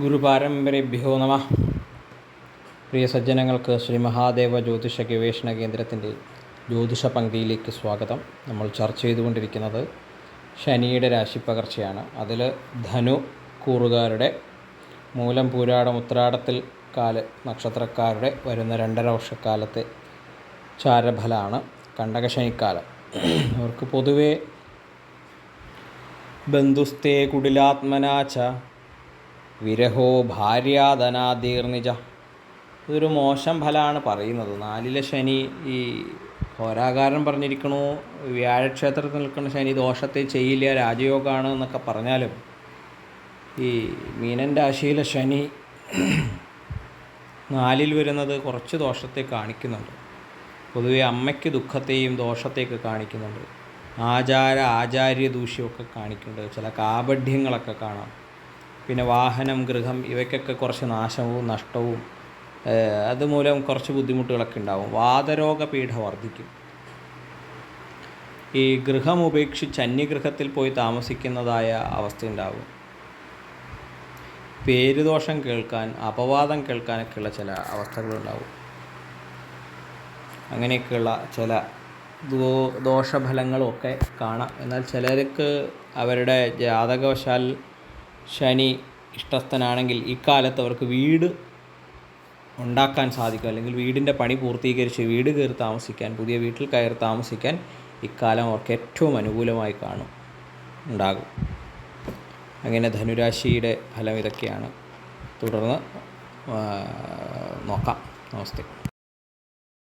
ഗുരുപാരമ്പരഭ്യോ നമ. പ്രിയ സജ്ജനങ്ങൾക്ക് ശ്രീ മഹാദേവ ജ്യോതിഷ ഗവേഷണ കേന്ദ്രത്തിന്റെ ജ്യോതിഷ പങ്ക്തിയിലേക്ക് സ്വാഗതം. നമ്മൾ ചർച്ച ചെയ്തുകൊണ്ടിരിക്കുന്നത് ശനിയുടെ രാശിപ്പകർച്ചയാണ് അതിൽ ധനു കൂറുകാരുടെ മൂലം പൂരാടം ഉത്രാടത്തിൽ കാല നക്ഷത്രക്കാരുടെ വരുന്ന രണ്ടര വർഷക്കാലത്തെ ചാരഫലമാണ് കണ്ടകശനിക്കാലം. അവർക്ക് പൊതുവേ ബന്ധുസ്തേ കുടിലാത്മനാച്ച വിരഹോ ഭാര്യാധനാദീർണിജ ഇതൊരു മോശം ഫലമാണ് പറയുന്നത്. നാലിലെ ശനി ഈ ഹോരാകാരൻ പറഞ്ഞിരിക്കണു വ്യാഴക്ഷേത്രത്തിൽ നിൽക്കുന്ന ശനി ദോഷത്തെ ചെയ്യില്ല രാജയോഗമാണ് എന്നൊക്കെ പറഞ്ഞാലും ഈ മീനൻ രാശിയിലെ ശനി നാലിൽ വരുന്നത് കുറച്ച് ദോഷത്തെ കാണിക്കുന്നുണ്ട്. പൊതുവെ അമ്മയ്ക്ക് ദുഃഖത്തെയും ദോഷത്തെയൊക്കെ കാണിക്കുന്നുണ്ട്. ആചാര ആചാര്യ ദൂഷ്യമൊക്കെ കാണിക്കുന്നുണ്ട്. ചില കാപഢ്യങ്ങളൊക്കെ കാണാം. പിന്നെ വാഹനം ഗൃഹം ഇവയ്ക്കൊക്കെ കുറച്ച് നാശവും നഷ്ടവും അതുമൂലം കുറച്ച് ബുദ്ധിമുട്ടുകളൊക്കെ ഉണ്ടാവും. വാതരോഗ പീഠ വർദ്ധിക്കും. ഈ ഗൃഹം ഉപേക്ഷിച്ച് അന്യഗൃഹത്തിൽ പോയി താമസിക്കുന്നതായ അവസ്ഥ ഉണ്ടാവും പേരുദോഷം കേൾക്കാൻ അപവാദം കേൾക്കാനൊക്കെയുള്ള ചില അവസ്ഥകളുണ്ടാവും അങ്ങനെയൊക്കെയുള്ള ചില ദോ ദോഷഫലങ്ങളും ഒക്കെ കാണാം. എന്നാൽ ചിലർക്ക് അവരുടെ ജാതകവശാൽ ശനി ഇഷ്ടസ്ഥനാണെങ്കിൽ ഇക്കാലത്ത് അവർക്ക് വീട് ഉണ്ടാക്കാൻ സാധിക്കും. അല്ലെങ്കിൽ വീടിന്റെ പണി പൂർത്തീകരിച്ച് വീട് കയറി താമസിക്കാൻ പുതിയ വീട്ടിൽ കയറി താമസിക്കാൻ ഇക്കാലം അവർക്ക് ഏറ്റവും അനുകൂലമായി കാണും ഉണ്ടാകും. അങ്ങനെ ധനുരാശിയുടെ ഫലം ഇതൊക്കെയാണ്. തുടർന്ന് നോക്കാം. നമസ്തേ.